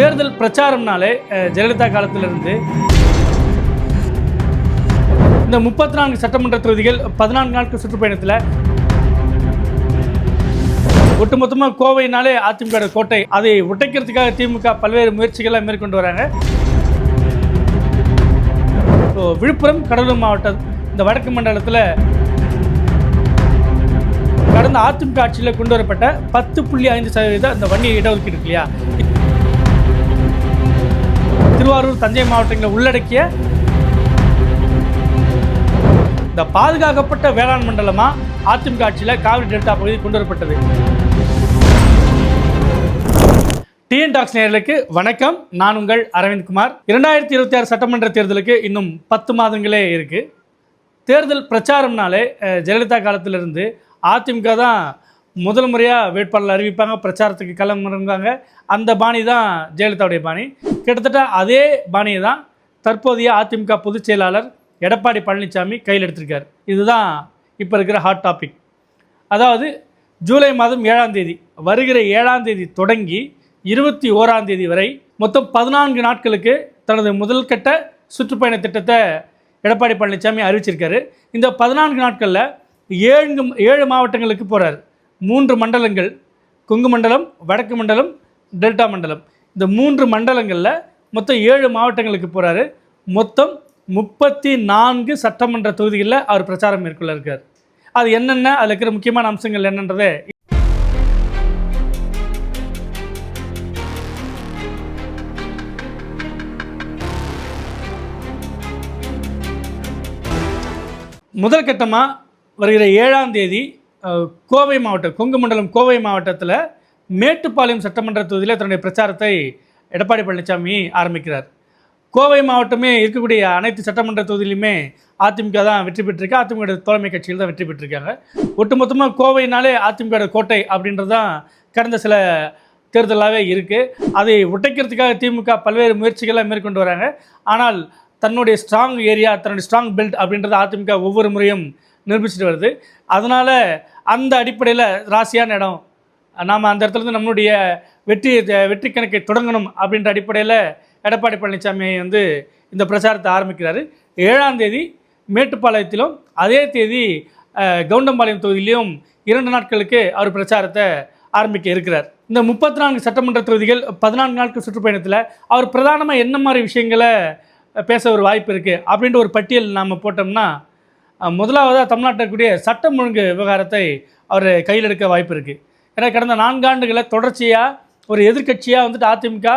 தேர்தல் பிரச்சாரம்னாலே ஜெயலலிதா காலத்திலிருந்து இந்த முப்பத்தி நான்கு சட்டமன்ற தொகுதிகள் பதினான்கு நாட்கள் சுற்றுப்பயணத்தில் ஒட்டுமொத்தமாக கோவைனாலே அதிமுக கோட்டை. அதை உடைக்கிறதுக்காக திமுக பல்வேறு முயற்சிகளை மேற்கொண்டு வராங்க. ஸோ விழுப்புரம் கடலூர் மாவட்டம் இந்த வடக்கு மண்டலத்தில் கடந்த அதிமுக ஆட்சியில் கொண்டு வரப்பட்ட பத்து புள்ளி ஐந்து சதவீதம் அந்த வன்னி இடஒதுக்கீடு இருக்கு இல்லையா திருவாரூர் தஞ்சை மாவட்டங்களை உள்ளடக்கிய இந்த பாதுகாக்கப்பட்ட வேளாண் மண்டலமா அதிமுக ஆட்சியில் காவிரி டெல்டா பகுதி கொண்டு வரப்பட்டது. டிஎன் டாக்ஸ் நேர்களுக்கு வணக்கம். நான் உங்கள் அரவிந்த் குமார். இரண்டாயிரத்தி இருபத்தி ஆறு சட்டமன்ற தேர்தலுக்கு இன்னும் பத்து மாதங்களே இருக்கு. தேர்தல் பிரச்சாரம்னாலே ஜெயலலிதா காலத்திலிருந்து அதிமுக தான் முதல் முறையாக வேட்பாளர் அறிவிப்பாங்க பிரச்சாரத்துக்கு களம் அந்த பாணி தான் ஜெயலலிதாவுடைய பாணி. கிட்டத்தட்ட அதே பாணியை தான் தற்போதைய அதிமுக பொதுச் செயலாளர் எடப்பாடி பழனிசாமி கையில் எடுத்திருக்கார். இதுதான் இப்போ இருக்கிற ஹாட் டாபிக் அதாவது ஜூலை மாதம் ஏழாம் தேதி வருகிற ஏழாம் தேதி தொடங்கி இருபத்தி ஓராம் தேதி வரை மொத்தம் பதினான்கு நாட்களுக்கு தனது முதல் கட்ட சுற்றுப்பயண திட்டத்தை எடப்பாடி பழனிசாமி அறிவிச்சிருக்காரு. இந்த பதினான்கு நாட்களில் ஏழு ஏழு மாவட்டங்களுக்கு போகிறார் மூன்று மண்டலங்கள் கொங்கு மண்டலம் வடக்கு மண்டலம் டெல்டா மண்டலம். இந்த மூன்று மண்டலங்களில் மொத்தம் ஏழு மாவட்டங்களுக்கு போகிறாரு மொத்தம் முப்பத்தி நான்கு சட்டமன்ற தொகுதிகளில் அவர் பிரச்சாரம் மேற்கொள்ள இருக்கார் அது என்னென்ன? அதில் இருக்கிற முக்கியமான அம்சங்கள் என்னன்றதை முதல் கட்டமாக வருகிற ஏழாம் தேதி கோவை மாவட்டம் கொங்கு மண்டலம் கோவை மாவட்டத்தில் மேட்டுப்பாளையம் சட்டமன்ற தொகுதியில் தன்னுடைய பிரச்சாரத்தை எடப்பாடி பழனிசாமி ஆரம்பிக்கிறார். கோவை மாவட்டமே இருக்கக்கூடிய அனைத்து சட்டமன்ற தொகுதியிலுமே அதிமுக தான் வெற்றி பெற்றிருக்கு. அதிமுக தோழமை கட்சியில் தான் வெற்றி பெற்றிருக்காங்க. ஒட்டுமொத்தமாக கோவைனாலே அதிமுக கோட்டை அப்படின்றது தான் கடந்த சில தேர்தலாகவே இருக்குது அதை உடைக்கிறதுக்காக திமுக பல்வேறு முயற்சிகளை மேற்கொண்டு வராங்க. ஆனால் தன்னுடைய ஸ்ட்ராங் ஏரியா தன்னுடைய ஸ்ட்ராங் பெல்ட் அப்படின்றத அதிமுக ஒவ்வொரு முறையும் நிரூபிச்சுட்டு வருது. அதனால் அந்த அடிப்படையில் ராசியான இடம். நாம் அந்த இடத்துல இருந்து நம்மளுடைய வெற்றி வெற்றி கணக்கை தொடங்கணும் அப்படின்ற அடிப்படையில் எடப்பாடி பழனிசாமி வந்து இந்த பிரச்சாரத்தை ஆரம்பிக்கிறார். ஏழாம் தேதி மேட்டுப்பாளையத்திலும் அதே தேதி கவுண்டம்பாளையம் தொகுதியிலும் இரண்டு நாட்களுக்கு அவர் பிரச்சாரத்தை ஆரம்பிக்க இருக்கிறார். இந்த முப்பத்தி நான்கு சட்டமன்ற தொகுதிகள் பதினான்கு நாட்கள் சுற்றுப்பயணத்தில் அவர் பிரதானமாக என்ன மாதிரி விஷயங்களை பேச ஒரு வாய்ப்பு இருக்குது அப்படின்ற ஒரு பட்டியல் நாம் போட்டோம்னா முதலாவதாக தமிழ்நாட்டில் இருக்கக்கூடிய சட்டம் ஒழுங்கு விவகாரத்தை அவர் கையில் எடுக்க வாய்ப்பு இருக்குது ஏன்னா கடந்த நான்காண்டுகளை தொடர்ச்சியாக ஒரு எதிர்க்கட்சியாக வந்துட்டு அதிமுக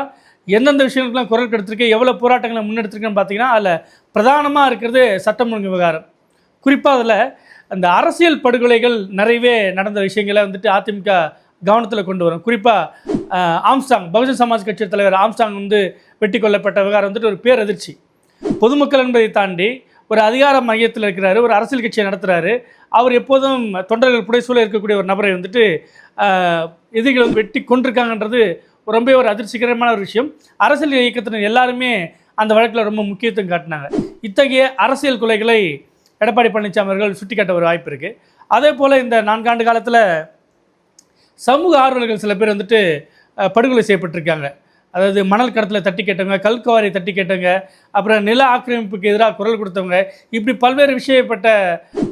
எந்தெந்த விஷயங்களுக்குலாம் குரல் கொடுத்துருக்கு எவ்வளோ போராட்டங்களை முன்னெடுத்திருக்குன்னு பார்த்தீங்கன்னா அதில் பிரதானமாக இருக்கிறது சட்டம் ஒழுங்கு விவகாரம். குறிப்பாக அதில் அந்த அரசியல் படுகொலைகள் நிறையவே நடந்த விஷயங்களை வந்துட்டு அதிமுக கவனத்தில் கொண்டு வரும். குறிப்பாக ஆம்ஸ்டாங் பகுஜன் சமாஜ் கட்சி தலைவர் ஆம்ஸ்டாங் வந்து வெட்டி கொல்லப்பட்ட விவகாரம் வந்துட்டு ஒரு பேரதிர்ச்சி. பொதுமக்கள் என்பதை தாண்டி ஒரு அதிகார மையத்தில் இருக்கிறாரு ஒரு அரசியல் கட்சியை நடத்துகிறாரு அவர் எப்போதும் தொண்டர்கள் புடைசூழல் இருக்கக்கூடிய ஒரு நபரை வந்துட்டு எதிரிகள் வெட்டி கொண்டிருக்காங்கன்றது ரொம்ப ஒரு அதிர்ச்சிகரமான ஒரு விஷயம். அரசியல் இயக்கத்தினர் எல்லாருமே அந்த வழக்கில் ரொம்ப முக்கியத்துவம் காட்டினாங்க. இத்தகைய அரசியல் கொலைகளை எடப்பாடி பழனிசாமி அவர்கள் சுட்டிக்காட்ட ஒரு வாய்ப்பு இருக்குது அதே போல் இந்த நான்காண்டு காலத்தில் சமூக ஆர்வலர்கள் சில பேர் வந்துட்டு படுகொலை செய்யப்பட்டிருக்காங்க. அதாவது மணல் கடத்தில் தட்டி கேட்டவங்க கல்குவாரி தட்டி கேட்டவங்க அப்புறம் நில ஆக்கிரமிப்புக்கு எதிராக குரல் கொடுத்தவங்க இப்படி பல்வேறு விஷயப்பட்ட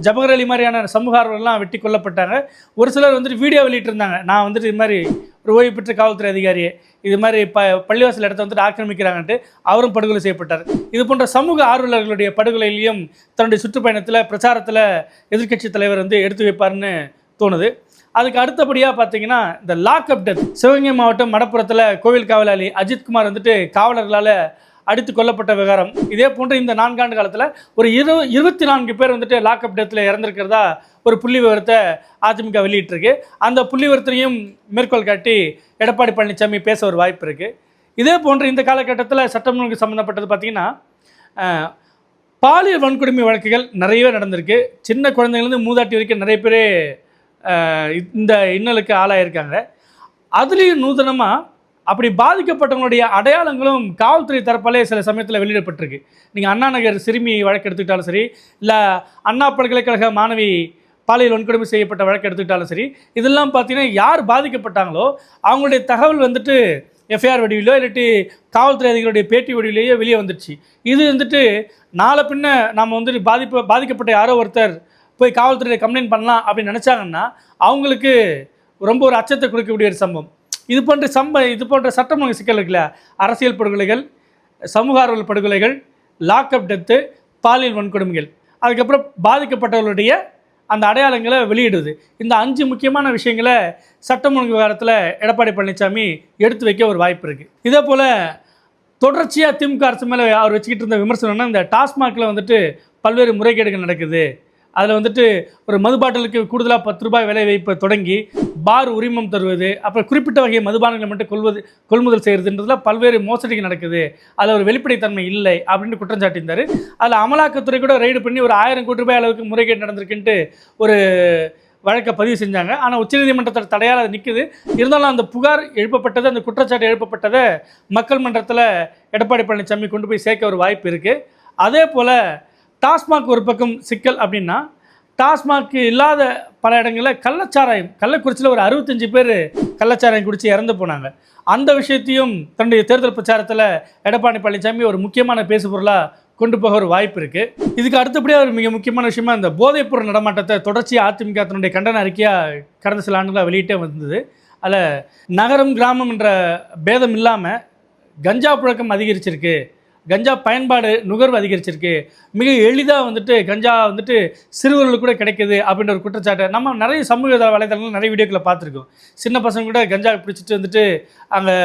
ஜபகர் அலி மாதிரியான சமூக ஆர்வலர்லாம் வெட்டி கொல்லப்பட்டாங்க. ஒரு சிலர் வந்துட்டு வீடியோ வெளியிட்டிருந்தாங்க. நான் வந்துட்டு இது மாதிரி ஒரு ஓய்வு பெற்ற காவல்துறை அதிகாரி இது மாதிரி ப பள்ளிவாசல் இடத்த வந்துட்டு ஆக்கிரமிக்கிறாங்கன்ட்டு அவரும் படுகொலை செய்யப்பட்டார். இது போன்ற சமூக ஆர்வலர்களுடைய படுகொலையிலையும் தன்னுடைய சுற்றுப்பயணத்தில் பிரச்சாரத்தில் எதிர்க்கட்சி தலைவர் வந்து எடுத்து வைப்பார்னு தோணுது. அதுக்கு அடுத்தபடியாக பார்த்தீங்கன்னா இந்த லாக்அப் டெத் சிவகங்கை மாவட்டம் மடப்புறத்தில் கோவில் காவலாளி அஜித்குமார் வந்துட்டு காவலர்களால் அடித்து கொல்லப்பட்ட விவகாரம். இதே போன்று இந்த நான்காண்டு காலத்தில் ஒரு இரு இருபத்தி நான்கு பேர் வந்துட்டு லாக்அப் டெத்தில் இறந்துருக்கிறதா ஒரு புள்ளி விவரத்தை அதிமுக வெளியிட்டிருக்கு. அந்த புள்ளி விவரத்தையும் மேற்கோள் காட்டி எடப்பாடி பழனிசாமி பேச ஒரு வாய்ப்பு இருக்குது இதே போன்று இந்த காலகட்டத்தில் சட்டம் ஒழுங்கு சம்மந்தப்பட்டது பார்த்திங்கன்னா பாலியல் வன்கொடுமை வழக்குகள் நிறையவே நடந்திருக்கு. சின்ன குழந்தைங்கலேருந்து மூதாட்டி வரைக்கும் நிறைய பேர் இந்த இன்னலுக்கு ஆளாயிருக்காங்க. அதுலேயும் நூதனமாக அப்படி பாதிக்கப்பட்டவங்களுடைய அடையாளங்களும் காவல்துறை தரப்பாலே சில சமயத்தில் வெளியிடப்பட்டிருக்கு. நீங்கள் அண்ணா நகர் சிறுமி வழக்கு எடுத்துக்கிட்டாலும் சரி இல்லை அண்ணா பல்கலைக்கழக மாணவி பாலியல் வன்கொடுமை செய்யப்பட்ட வழக்கு எடுத்துக்கிட்டாலும் சரி இதெல்லாம் பார்த்தீங்கன்னா யார் பாதிக்கப்பட்டாங்களோ அவங்களுடைய தகவல் வந்துட்டு எஃப்ஐஆர் வடிவிலோ இல்லாட்டி காவல்துறை அதிகாரிகளுடைய பேட்டி வடிவிலேயோ வெளியே வந்துடுச்சு இது வந்துட்டு நாளை பின்ன நம்ம வந்துட்டு பாதிப்பு பாதிக்கப்பட்ட யாரோ ஒருத்தர் போய் காவல்துறையை கம்ப்ளைண்ட் பண்ணலாம் அப்படின்னு நினச்சாங்கன்னா அவங்களுக்கு ரொம்ப ஒரு அச்சத்தை கொடுக்கக்கூடிய ஒரு சம்பவம். இது போன்ற சம்ப இது போன்ற சட்டம் ஒழுங்கு சிக்கல் இருக்குல்ல? அரசியல் படுகொலைகள் சமூக ஆர்வல் படுகொலைகள் லாக்அப் டெத்து பாலியல் வன்கொடுமைகள். அதுக்கப்புறம் பாதிக்கப்பட்டவர்களுடைய அந்த அடையாளங்களை வெளியிடுது. இந்த அஞ்சு முக்கியமான விஷயங்களை சட்டம் ஒழுங்கு விவகாரத்தில் எடப்பாடி பழனிசாமி எடுத்து வைக்க ஒரு வாய்ப்பு இருக்குது இதே போல் தொடர்ச்சியாக திமுக அரசு மேலே அவர் வச்சுக்கிட்டு இருந்த விமர்சனம்னா இந்த டாஸ்மாகில் வந்துட்டு பல்வேறு முறைகேடுகள் நடக்குது. அதில் வந்துட்டு ஒரு மது பாட்டிலுக்கு கூடுதலாக பத்து ரூபாய் விலை வைப்பை தொடங்கி பார் உரிமம் தருவது அப்புறம் குறிப்பிட்ட வகை மதுபானங்களை மட்டும் கொள்வது கொள்முதல் செய்கிறதுன்றதுல பல்வேறு மோசடிகள் நடக்குது. அதில் ஒரு வெளிப்படைத்தன்மை இல்லை அப்படின்னு குற்றம் சாட்டியிருந்தார். அதில் அமலாக்கத்துறை கூட ரைடு பண்ணி ஒரு ஆயிரம் கோடி ரூபாய் அளவுக்கு முறைகேடு நடந்திருக்குன்ட்டு ஒரு வழக்கை பதிவு செஞ்சாங்க. ஆனால் உச்சநீதிமன்றத்தோட தடையால் அது நிற்குது இருந்தாலும் அந்த புகார் எழுப்பப்பட்டது அந்த குற்றச்சாட்டு எழுப்பப்பட்டதை மக்கள் மன்றத்தில் எடப்பாடி பழனிசாமி கொண்டு போய் சேர்க்க ஒரு வாய்ப்பு இருக்குது அதே போல் டாஸ்மாக் ஒரு பக்கம் சிக்கல் அப்படின்னா டாஸ்மாக் இல்லாத பல இடங்களில் கள்ளச்சாராயம் கள்ளக்குறிச்சியில் ஒரு அறுபத்தஞ்சு பேர் கள்ளச்சாராயம் குடித்து இறந்து போனாங்க. அந்த விஷயத்தையும் தன்னுடைய தேர்தல் பிரச்சாரத்தில் எடப்பாடி பழனிசாமி ஒரு முக்கியமான பேசுபொருளாக கொண்டு போக ஒரு வாய்ப்பு இருக்குது இதுக்கு அடுத்தபடியாக ஒரு மிக முக்கியமான விஷயமா இந்த போதைப்பொருள் நடமாட்டத்தை தொடர்ச்சியாக அதிமுக தன்னுடைய கண்டன அறிக்கையாக கடந்த சில ஆண்டுகளாக வெளியிட்டே வந்தது. அதில் நகரம் கிராமம் என்ற பேதம் இல்லாமல் கஞ்சா புழக்கம் அதிகரிச்சிருக்கு. கஞ்சா பயன்பாடு நுகர்வு அதிகரிச்சிருக்கு. மிக எளிதாக வந்துட்டு கஞ்சா வந்துட்டு சிறுவர்களுக்கு கூட கிடைக்குது அப்படின்ற ஒரு குற்றச்சாட்டை நம்ம நிறைய சமூக வலைதளங்கள் நிறைய வீடியோக்களை பார்த்துருக்கோம். சின்ன பசங்க கூட கஞ்சா பிடிச்சிட்டு வந்துட்டு அங்கே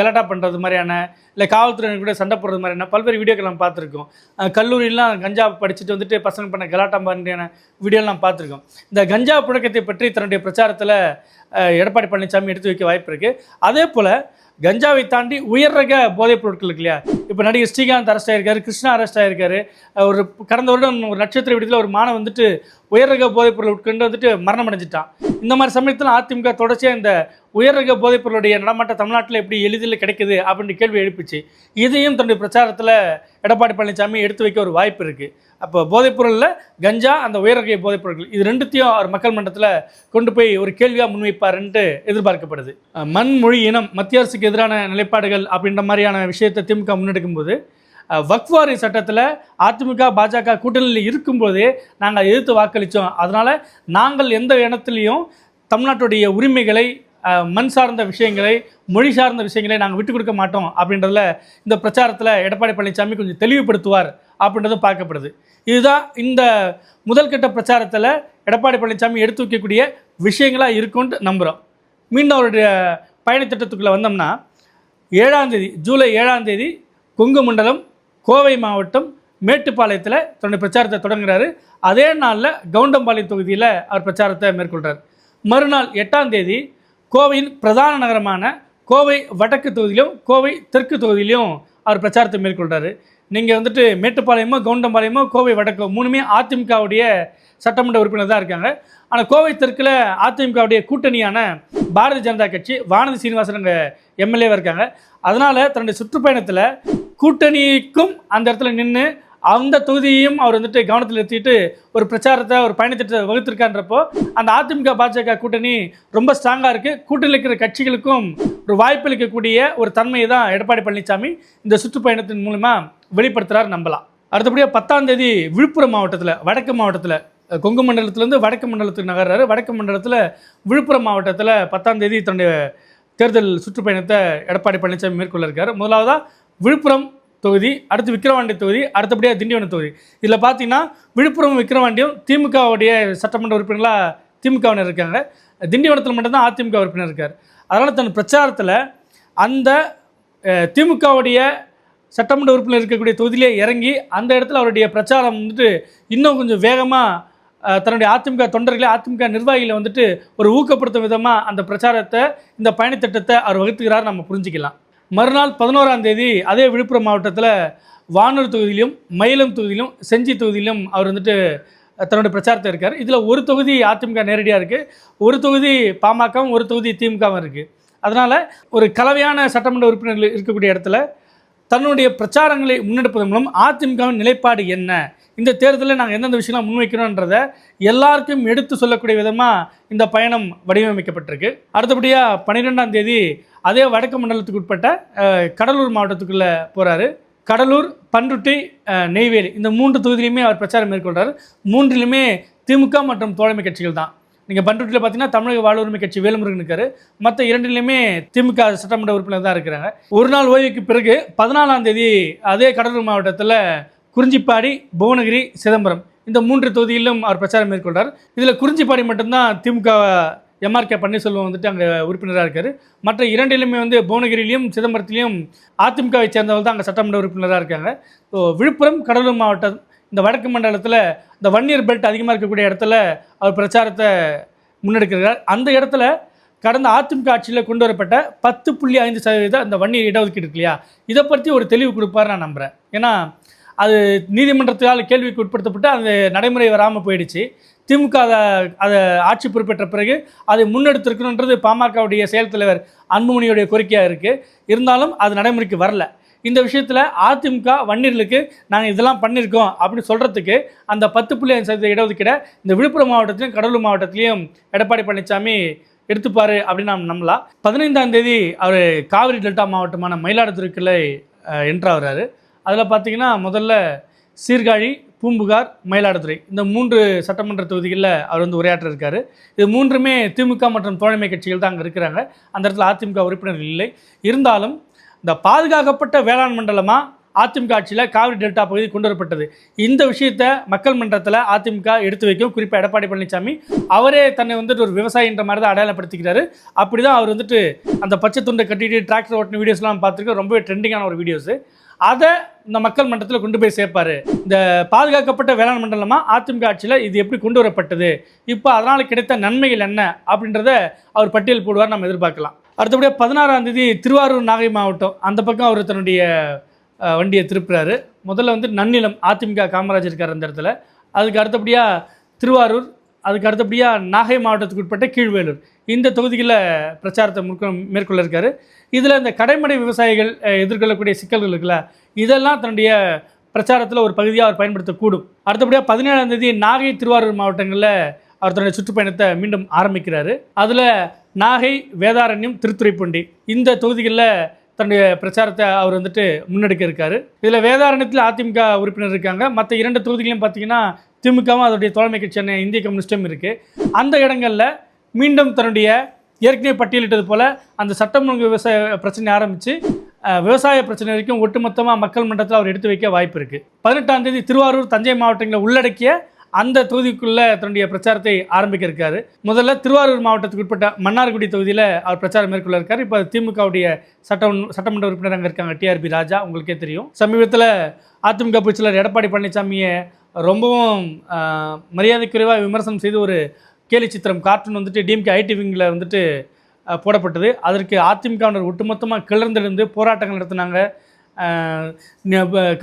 கலாட்டா பண்ணுறது மாதிரியான இல்லை காவல்துறையினர் கூட சண்டை போடுறது மாதிரியான பல்வேறு வீடியோக்கள் நம்ம பார்த்துருக்கோம். கல்லூரியெலாம் கஞ்சா படிச்சுட்டு வந்துட்டு பசங்க பண்ண கலாட்டா மாதிரியான வீடியோலாம் பார்த்துருக்கோம். இந்த கஞ்சா புழக்கத்தை பற்றி தன்னுடைய பிரச்சாரத்தில் எடப்பாடி பழனிசாமி எடுத்து வைக்க வாய்ப்பு இருக்குது அதே போல் கஞ்சாவை தாண்டி உயர் ரக போதைப் பொருட்கள் இருக்கு இல்லையா? இப்போ நடிகர் ஸ்ரீகாந்த் அரெஸ்ட் ஆயிருக்காரு கிருஷ்ணா அரெஸ்ட் ஆயிருக்காரு. ஒரு கடந்த வருடம் ஒரு நட்சத்திர விடுதலை ஒரு மாணவன் வந்துட்டு உயர் ரக போதைப் பொருள் உட்கொண்டு வந்துட்டு மரணம் அடைஞ்சிட்டான். இந்த மாதிரி சமயத்தில் அதிமுக தொடர்ச்சியாக இந்த உயர்ரக போதைப்பொருளுடைய போதைப் நடமாட்டம் தமிழ்நாட்டில் எப்படி எளிதில் கிடைக்குது அப்படின்ற கேள்வி எழுப்பிச்சு. இதையும் தன்னுடைய பிரச்சாரத்தில் எடப்பாடி பழனிசாமி எடுத்து வைக்க ஒரு வாய்ப்பு இருக்குது அப்போ போதைப்பொருளில் கஞ்சா அந்த உயர்ரக போதைப்பொருட்கள் இது ரெண்டுத்தையும் அவர் மக்கள் மன்றத்தில் கொண்டு போய் ஒரு கேள்வியாக முன்வைப்பாருன்ட்டு எதிர்பார்க்கப்படுது. மண் மொழி இனம் மத்திய அரசுக்கு எதிரான நிலைப்பாடுகள் அப்படின்ற மாதிரியான விஷயத்தை திமுக முன்னெடுக்கும்போது வக்வாரி சட்டத்தில் அதிமுக பாஜக கூட்டணியில் இருக்கும்போதே நாங்கள் எதிர்த்து வாக்களித்தோம் அதனால் நாங்கள் எந்த இடத்துலையும் தமிழ்நாட்டுடைய உரிமைகளை மண் சார்ந்த விஷயங்களை மொழி சார்ந்த விஷயங்களை நாங்கள் விட்டு கொடுக்க மாட்டோம் அப்படின்றதுல இந்த பிரச்சாரத்தில் எடப்பாடி பழனிசாமி கொஞ்சம் தெளிவுபடுத்துவார் அப்படின்றதும் பார்க்கப்படுது. இதுதான் இந்த முதல் கட்ட பிரச்சாரத்தில் எடப்பாடி பழனிசாமி எடுத்து வைக்கக்கூடிய விஷயங்களாக இருக்கும்னு நம்புகிறோம் மீண்டும் அவருடைய பயணத்திட்டத்துக்குள்ளே வந்தோம்னா ஏழாம் தேதி ஜூலை ஏழாம் தேதி கொங்கு மண்டலம் கோவை மாவட்டம் மேட்டுப்பாளையத்தில் தன்னுடைய பிரச்சாரத்தை தொடங்குகிறாரு அதே நாளில் கவுண்டம்பாளையம் தொகுதியில் அவர் பிரச்சாரத்தை மேற்கொள்கிறார் மறுநாள் எட்டாம் தேதி கோவையின் பிரதான நகரமான கோவை வடக்கு தொகுதியிலும் கோவை தெற்கு தொகுதியிலும் அவர் பிரச்சாரத்தை மேற்கொள்கிறாரு நீங்கள் வந்துட்டு மேட்டுப்பாளையமோ கவுண்டம்பாளையமோ கோவை வடக்கோ மூணுமே அதிமுகவுடைய சட்டமன்ற உறுப்பினர் தான் இருக்காங்க. ஆனால் கோவை தெற்கில் அதிமுகவுடைய கூட்டணியான பாரதிய ஜனதா கட்சி வானதி சீனிவாசன் எம்எல்ஏவாக இருக்காங்க. அதனால் தன்னுடைய சுற்றுப்பயணத்தில் கூட்டணிக்கும் அந்த இடத்துல நின்று அந்த தொகுதியையும் அவர் வந்துட்டு கவனத்தில் நிறுத்திட்டு ஒரு பிரச்சாரத்தை ஒரு பயணத்திட்டத்தை வகுத்திருக்கான்றப்போ அந்த அதிமுக பாஜக கூட்டணி ரொம்ப ஸ்ட்ராங்காக இருக்குது கூட்டணியில் இருக்கிற கட்சிகளுக்கும் ஒரு வாய்ப்பளிக்கக்கூடிய ஒரு தன்மையை தான் எடப்பாடி பழனிசாமி இந்த சுற்றுப்பயணத்தின் மூலமாக வெளிப்படுத்துகிறார் நம்பலாம். அடுத்தபடியாக பத்தாம் தேதி விழுப்புரம் மாவட்டத்தில் வடக்கு மாவட்டத்தில் கொங்கு மண்டலத்திலேருந்து வடக்கு மண்டலத்துக்கு நகர்றாரு. வடக்கு மண்டலத்தில் விழுப்புரம் மாவட்டத்தில் பத்தாம் தேதி தன்னுடைய தேர்தல் சுற்றுப்பயணத்தை எடப்பாடி பழனிசாமி மேற்கொள்ள இருக்கார். முதலாவதாக விழுப்புரம் தொகுதி அடுத்து விக்கிரவாண்டி தொகுதி அடுத்தபடியாக திண்டிவனம் தொகுதி. இதில் பார்த்தீங்கன்னா விழுப்புரம் விக்கிரவாண்டியும் திமுகவுடைய சட்டமன்ற உறுப்பினர்களாக திமுகவினர் இருக்காங்க. திண்டிவனத்தில் மட்டும்தான் அதிமுக உறுப்பினர் இருக்கார். அதனால் தன் பிரச்சாரத்தில் அந்த திமுகவுடைய சட்டமன்ற உறுப்பினர் இருக்கக்கூடிய தொகுதியிலே இறங்கி அந்த இடத்துல அவருடைய பிரச்சாரம் வந்துட்டு இன்னும் கொஞ்சம் வேகமாக தன்னுடைய அதிமுக தொண்டர்களை அதிமுக நிர்வாகிகளை வந்துட்டு ஒரு ஊக்கப்படுத்தும் விதமாக அந்த பிரச்சாரத்தை இந்த பயணத்திட்டத்தை அவர் வகுத்துக்கிறார் நம்ம புரிஞ்சுக்கலாம். மறுநாள் பதினோராம் தேதி அதே விழுப்புரம் மாவட்டத்தில் வானூர் தொகுதியிலும் மயிலம் தொகுதியிலும் செஞ்சி தொகுதியிலும் அவர் வந்துட்டு தன்னுடைய பிரச்சாரத்தை இருக்கார். இதில் ஒரு தொகுதி அதிமுக நேரடியாக இருக்குது ஒரு தொகுதி பாமகவும் ஒரு தொகுதி திமுகவும் இருக்குது அதனால் ஒரு கலவையான சட்டமன்ற உறுப்பினர்கள் இருக்கக்கூடிய இடத்துல தன்னுடைய பிரச்சாரங்களை முன்னெடுப்பதன் மூலம் அதிமுகவின் நிலைப்பாடு என்ன? இந்த தேர்தலில் நாங்கள் எந்தெந்த விஷயம்லாம் முன்வைக்கணுன்றதை எல்லாருக்கும் எடுத்து சொல்லக்கூடிய விதமாக இந்த பயணம் வடிவமைக்கப்பட்டிருக்கு. அடுத்தபடியாக பன்னிரெண்டாம் தேதி அதே வடக்கு மண்டலத்துக்கு உட்பட்ட கடலூர் மாவட்டத்துக்குள்ளே போகிறாரு கடலூர் பண்ருட்டி நெய்வேலி. இந்த மூன்று தொகுதியிலையுமே அவர் பிரச்சாரம் மேற்கொள்கிறார் மூன்றிலுமே திமுக மற்றும் தோழமை கட்சிகள் தான். நீங்கள் பண்ருட்டியில் பார்த்தீங்கன்னா தமிழக வாழ்வுரிமை கட்சி வேலுமுருகன் இருக்காரு. மற்ற இரண்டிலையுமே திமுக சட்டமன்ற உறுப்பினர் தான் இருக்கிறாங்க. ஒரு நாள் ஓய்வுக்கு பிறகு பதினாலாம் தேதி அதே கடலூர் மாவட்டத்தில் குறிஞ்சிப்பாடி புவனகிரி சிதம்பரம் இந்த மூன்று தொகுதியிலும் அவர் பிரச்சாரம் மேற்கொண்டார் இதில் குறிஞ்சிப்பாடி மட்டும்தான் திமுக எம்ஆர்கே பன்னீர்செல்வம் வந்துட்டு அங்கே உறுப்பினராக இருக்கார். மற்ற இரண்டிலுமே வந்து புவனகிரியிலையும் சிதம்பரத்திலையும் அதிமுகவை சேர்ந்தவர்கள் தான் அங்கே சட்டமன்ற உறுப்பினராக இருக்காங்க. ஸோ விழுப்புரம் கடலூர் மாவட்டம் இந்த வடக்கு மண்டலத்தில் இந்த வன்னியர் பெல்ட் அதிகமாக இருக்கக்கூடிய இடத்துல அவர் பிரச்சாரத்தை முன்னெடுக்கிறார். அந்த இடத்துல கடந்த அதிமுக ஆட்சியில் கொண்டு வரப்பட்ட பத்து புள்ளி ஐந்து சதவீதம் அந்த வன்னியர் இடஒதுக்கீடு இருக்கு இல்லையா? இதை பற்றி ஒரு தெளிவு கொடுப்பார் நான் நம்புகிறேன் ஏன்னா அது நீதிமன்றத்தால் கேள்விக்கு உட்படுத்தப்பட்டு அந்த நடைமுறை வராமல் போயிடுச்சு. திமுக அதை அதை ஆட்சி பொறுப்பேற்ற பிறகு அதை முன்னெடுத்திருக்கணுன்றது பாமகவுடைய செயல் தலைவர் அன்புமணியுடைய கோரிக்கையாக இருக்குது இருந்தாலும் அது நடைமுறைக்கு வரல. இந்த விஷயத்தில் அதிமுக வன்னியர்களுக்கு நாங்கள் இதெல்லாம் பண்ணியிருக்கோம் அப்படின்னு சொல்கிறதுக்கு அந்த பத்து புள்ளி ஐந்து சதவீத இடஒதுக்கீடை இந்த விழுப்புரம் மாவட்டத்திலையும் கடலூர் மாவட்டத்திலையும் எடப்பாடி பழனிசாமி எடுத்துப்பார் அப்படின்னு நாம் நம்பலாம். பதினைந்தாம் தேதி அவர் காவிரி டெல்டா மாவட்டமான மயிலாடுதுறைக்குள்ள என்ட்ராகிறாரு அதில் பார்த்தீங்கன்னா முதல்ல சீர்காழி பூம்புகார் மயிலாடுதுறை. இந்த மூன்று சட்டமன்ற தொகுதிகளில் அவர் வந்து உரையாற்ற இருக்கார். இது மூன்றுமே திமுக மற்றும் தோழமை கட்சிகள் தான் அங்கே இருக்கிறாங்க. அந்த இடத்துல அதிமுக உறுப்பினர்கள் இல்லை. இருந்தாலும் இந்த பாதுகாக்கப்பட்ட வேளாண் மண்டலமாக அதிமுக ஆட்சியில் காவிரி டெல்டா பகுதி கொண்டு வரப்பட்டது. இந்த விஷயத்தை மக்கள் மன்றத்தில் அதிமுக எடுத்து வைக்கும். குறிப்பாக எடப்பாடி பழனிசாமி அவரே தன்னை வந்துட்டு ஒரு விவசாயின்ற மாதிரி தான் அடையாளப்படுத்திக்கிறாரு. அப்படி தான் அவர் வந்துட்டு அந்த பச்சை துண்டை கட்டிட்டு டிராக்டர் ஓட்டின வீடியோஸ்லாம் பார்த்துருக்கோம் ரொம்பவே ட்ரெண்டிங்கான ஒரு வீடியோஸு அதை இந்த மக்கள் மன்றத்தில் கொண்டு போய் சேர்ப்பார். இந்த பாதுகாக்கப்பட்ட வேளாண் மண்டலமாக அதிமுக ஆட்சியில் இது எப்படி கொண்டு வரப்பட்டது? இப்போ அதனால் கிடைத்த நன்மைகள் என்ன? அப்படின்றத அவர் பட்டியல் போடுவார் நம்ம எதிர்பார்க்கலாம். அடுத்தபடியாக பதினாறாம் தேதி திருவாரூர் நாகை மாவட்டம் அந்த பக்கம் அவர் தன்னுடைய வண்டியை திருப்புறாரு. முதல்ல வந்து நன்னிலம் அதிமுக காமராஜர் இருக்கார் அந்த இடத்துல. அதுக்கு அடுத்தபடியாக திருவாரூர் அதுக்கு அடுத்தபடியாக நாகை மாவட்டத்துக்கு உட்பட்ட கீழ்வேலூர். இந்த தொகுதிகளில் பிரச்சாரத்தை முற்க மேற்கொள்ள இருக்காரு. இதில் இந்த கடைமடை விவசாயிகள் எதிர்கொள்ளக்கூடிய சிக்கல்கள் இருக்குல்ல இதெல்லாம் தன்னுடைய பிரச்சாரத்தில் ஒரு பகுதியாக அவர் பயன்படுத்தக்கூடும். அடுத்தபடியாக பதினேழாம் தேதி நாகை திருவாரூர் மாவட்டங்களில் அவர் தன்னுடைய சுற்றுப்பயணத்தை மீண்டும் ஆரம்பிக்கிறாரு. அதில் நாகை வேதாரண்யம் திருத்துறைப்பூண்டி இந்த தொகுதிகளில் தன்னுடைய பிரச்சாரத்தை அவர் வந்துட்டு முன்னெடுக்க இருக்காரு. இதில் வேதாரண்யத்தில் அதிமுக உறுப்பினர் இருக்காங்க. மற்ற இரண்டு தொகுதிகளையும் பார்த்தீங்கன்னா திமுகவும் அதோடைய தோழமை கட்சியான இந்திய கம்யூனிஸ்டும் இருக்குது அந்த இடங்களில் மீண்டும் தன்னுடைய ஏற்கனவே பட்டியலிட்டது போல் அந்த சட்டம் ஒழுங்கு விவசாய பிரச்சனை ஆரம்பித்து விவசாய பிரச்சனை வரைக்கும் ஒட்டுமொத்தமாக மக்கள் மன்றத்தில் அவர் எடுத்து வைக்க வாய்ப்பு இருக்குது பதினெட்டாம் தேதி திருவாரூர் தஞ்சை மாவட்டங்களை உள்ளடக்கிய அந்த தொகுதிக்குள்ளே தன்னுடைய பிரச்சாரத்தை ஆரம்பிக்க இருக்காரு முதல்ல திருவாரூர் மாவட்டத்துக்கு உட்பட்ட மன்னார்குடி தொகுதியில் அவர் பிரச்சாரம் மேற்கொள்ள இருக்கார். இப்போ திமுகவுடைய சட்டம் சட்டமன்ற உறுப்பினர் அங்கே இருக்காங்க டிஆர்பி ராஜா உங்களுக்கே தெரியும். சமீபத்தில் அதிமுக பொதுச்செயலர் எடப்பாடி பழனிசாமியை ரொம்பவும் மரியாதைக்குறைவாக விமர்சனம் செய்து ஒரு கேலி சித்திரம் கார்ட்டூன் வந்துட்டு டிஎம்கே ஐடி விங்கில் வந்துட்டு போடப்பட்டது. அதற்கு அதிமுகவினர் ஒட்டுமொத்தமாக கிளர்ந்தெழுந்து போராட்டங்கள் நடத்தினாங்க.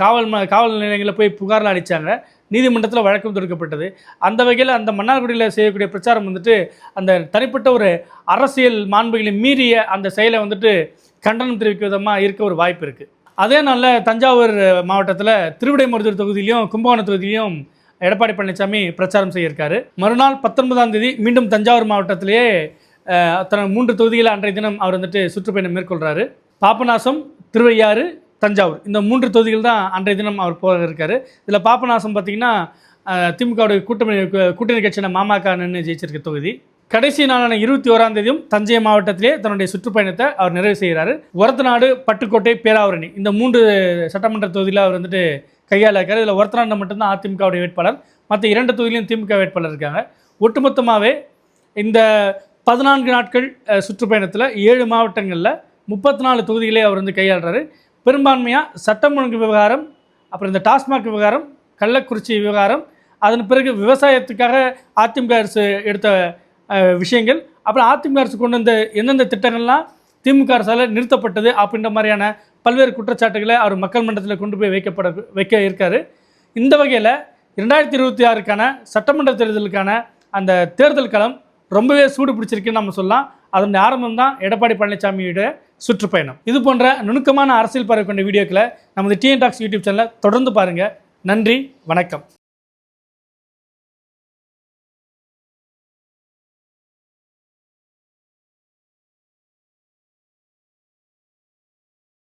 காவல் ம காவல் நிலையங்களில் போய் புகார்லாம் அளித்தாங்க நீதிமன்றத்தில் வழக்கம் தொடுக்கப்பட்டது. அந்த வகையில் அந்த மன்னார்குடியில் செய்யக்கூடிய பிரச்சாரம் வந்துட்டு அந்த தனிப்பட்ட ஒரு அரசியல் மாண்புகளை மீறிய அந்த செயலை வந்துட்டு கண்டனம் தெரிவிக்கும் விதமாக இருக்க ஒரு வாய்ப்பு இருக்குது அதே நாளில் தஞ்சாவூர் மாவட்டத்தில் திருவிடைமருதூர் தொகுதியிலையும் கும்பகோணம் தொகுதியிலையும் எடப்பாடி பழனிசாமி பிரச்சாரம் செய்யிருக்காரு. மறுநாள் பத்தொன்பதாம் தேதி மீண்டும் தஞ்சாவூர் மாவட்டத்திலேயே அஹ், தன மூன்று தொகுதிகளை அன்றைய தினம் அவர் வந்துட்டு சுற்றுப்பயணம் மேற்கொள்கிறாரு பாபநாசம் திருவையாறு தஞ்சாவூர் இந்த மூன்று தொகுதிகள் தான் அன்றைய தினம் அவர் போக இருக்காரு. இதில் பாபநாசம் பார்த்தீங்கன்னா திமுகவுடைய கூட்டணி கூட்டணி கட்சியான மாமக நின்று ஜெயிச்சிருக்க தொகுதி. கடைசி நாளான இருபத்தி ஓராம் தேதியும் தஞ்சை மாவட்டத்திலே தன்னுடைய சுற்றுப்பயணத்தை அவர் நிறைவு செய்கிறாரு. ஒரத்தநாடு பட்டுக்கோட்டை பேராவரணி இந்த மூன்று சட்டமன்ற தொகுதியில் அவர் வந்துட்டு கையாள இருக்கார். இதில் ஒரத்தநாடு மட்டும்தான் அதிமுகவுடைய வேட்பாளர். மற்ற இரண்டு தொகுதியிலும் திமுக வேட்பாளர் இருக்காங்க. ஒட்டுமொத்தமாகவே இந்த பதினான்கு நாட்கள் சுற்றுப்பயணத்தில் ஏழு மாவட்டங்களில் முப்பத்தி நாலு தொகுதிகளே அவர் வந்து கையாளுறாரு. பெரும்பான்மையாக சட்டம் ஒழுங்கு விவகாரம் அப்புறம் இந்த டாஸ்மாக் விவகாரம் கள்ளக்குறிச்சி விவகாரம் அதன் பிறகு விவசாயத்துக்காக அதிமுக அரசு எடுத்த விஷயங்கள் அப்புறம் அதிமுக அரசு கொண்டு வந்த எந்தெந்த திட்டங்கள்லாம் திமுக அரசால் நிறுத்தப்பட்டது அப்படின்ற மாதிரியான பல்வேறு குற்றச்சாட்டுகளை அவர் மக்கள் மன்றத்தில் கொண்டு போய் வைக்கப்பட வைக்க இருக்கார். இந்த வகையில் இரண்டாயிரத்தி இருபத்தி ஆறுக்கான சட்டமன்ற தேர்தலுக்கான அந்த தேர்தல் களம் ரொம்பவே சூடு பிடிச்சிருக்குன்னு நம்ம சொல்லலாம். அதனுடைய ஆரம்பம் தான் எடப்பாடி பழனிசாமியோட சுற்றுப்பயணம். இது போன்ற நுணுக்கமான அரசியல் பார்வை கொண்ட வீடியோக்களை நமது டிஎன் டாக்ஸ் யூடியூப் சேனலை தொடர்ந்து பாருங்கள் நன்றி வணக்கம்.